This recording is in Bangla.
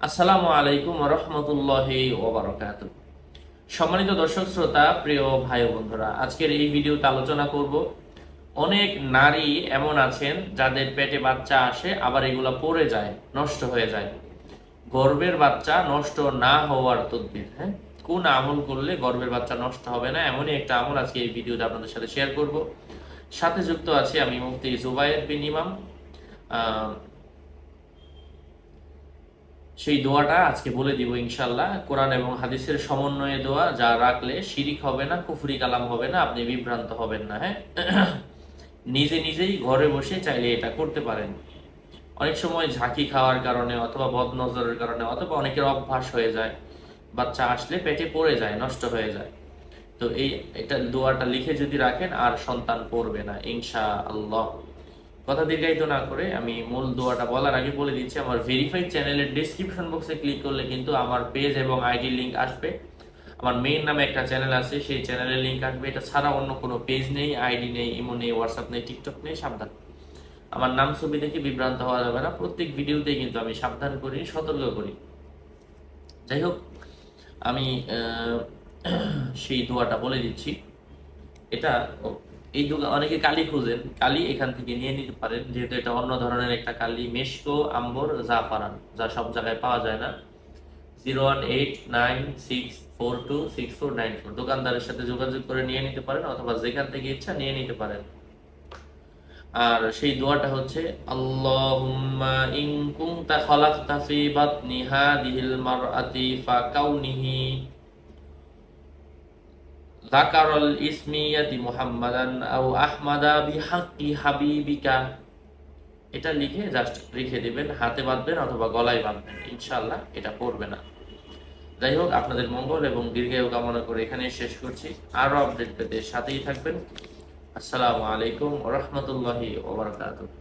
আসসালামু আলাইকুম রহমতুল্লাহি ওবরাকাত সম্মানিত দর্শক, শ্রোতা, প্রিয় ভাই বন্ধুরা, আজকের এই ভিডিওতে আলোচনা করব অনেক নারী এমন আছেন যাদের পেটে বাচ্চা আসে, আবার এগুলা পড়ে যায়, নষ্ট হয়ে যায়। গর্ভের বাচ্চা নষ্ট না হওয়ার তদবির হ্যাঁ? কোন আমল করলে গর্ভের বাচ্চা নষ্ট হবে না? এমনই একটা আমল আজকে এই ভিডিওতে আপনাদের সাথে শেয়ার করব। সাথে যুক্ত আছি আমি মুফতি জুবাইর বিন ইমাম। সেই দোয়াটা আজকে বলে দিব ইনশাল্লাহ কোরআন এবং হাদিসের সমন্বয়ে দোয়া, যা রাখলে শিরিক হবে না, কুফরি কালাম হবে না, আপনি বিভ্রান্ত হবেন না হ্যাঁ? নিজে নিজেই ঘরে বসে চাইলে এটা করতে পারেন। অনেক সময় ঝাঁকি খাওয়ার কারণে অথবা বদনজরের কারণে অথবা অনেকের অভ্যাস হয়ে যায়। বাচ্চা আসলে পেটে পড়ে যায়, নষ্ট হয়ে যায়। তো এই, এটা দোয়াটা লিখে যদি রাখেন, আর সন্তান পড়বে না ইনশা আল্লাহ কথা দীর্ঘায়িত না করে আমি মূল দোয়াটা বলার আগে বলে দিচ্ছি, আমার ভেরিফাইড চ্যানেলের ডিসক্রিপশন বক্সে ক্লিক করলে কিন্তু আমার পেজ এবং আইডি লিঙ্ক আসবে। আমার মেইন নামে একটা চ্যানেল আছে, সেই চ্যানেলের লিঙ্ক আসবে। এটা ছাড়া অন্য কোনো পেজ নেই আইডি নেই ইমো নেই হোয়াটসঅ্যাপ নেই টিকটক নেই, সাবধান। আমার নাম, ছবি দেখে বিভ্রান্ত হওয়া যাবে না। প্রত্যেক ভিডিওতেই কিন্তু আমি সাবধান করি, সতর্ক করি। যাই হোক, আমি সেই দোয়াটা বলে দিচ্ছি। এটা এই দোকা অনেকে কালি খুঁজেন কালি এখান থেকে নিয়ে নিতে পারেন। যেহেতু এটা অন্য ধরনের একটা কালি, মেশকো, আম্বর, জাফারান, যা সব জায়গায় পাওয়া যায় না। Zero one eight nine six four two six four nine four. দোকানদারের সাথে যোগাযোগ করে নিয়ে নিতে পারেন অথবা যেখান থেকে ইচ্ছা নিয়ে নিতে পারেন। আর সেই দোয়াটা হচ্ছে, আল্লাহুম্মা ইন কুনতা খালাকতা ফি বাতনি হাদিহিল মারআতি ফাকাউনিহি যাকারাল ইসমিয়াতি মুহাম্মাদান আও আহমাদা বিহাক্কি হাবিবিকা এটা লিখে জাস্ট রেখে দিবেন, হাতে বাঁধবেন অথবা গলায় বাঁধবেন। ইনশাআল্লাহ এটা পড়বে না। যাই হোক, আপনাদের মঙ্গল এবং দীর্ঘায়ু কামনা করে এখানে শেষ করছি। আরও আপডেট পেতে সাথেই থাকবেন। আসসালামু আলাইকুম ওরহমতুল্লাহি ওবরাকাতুহ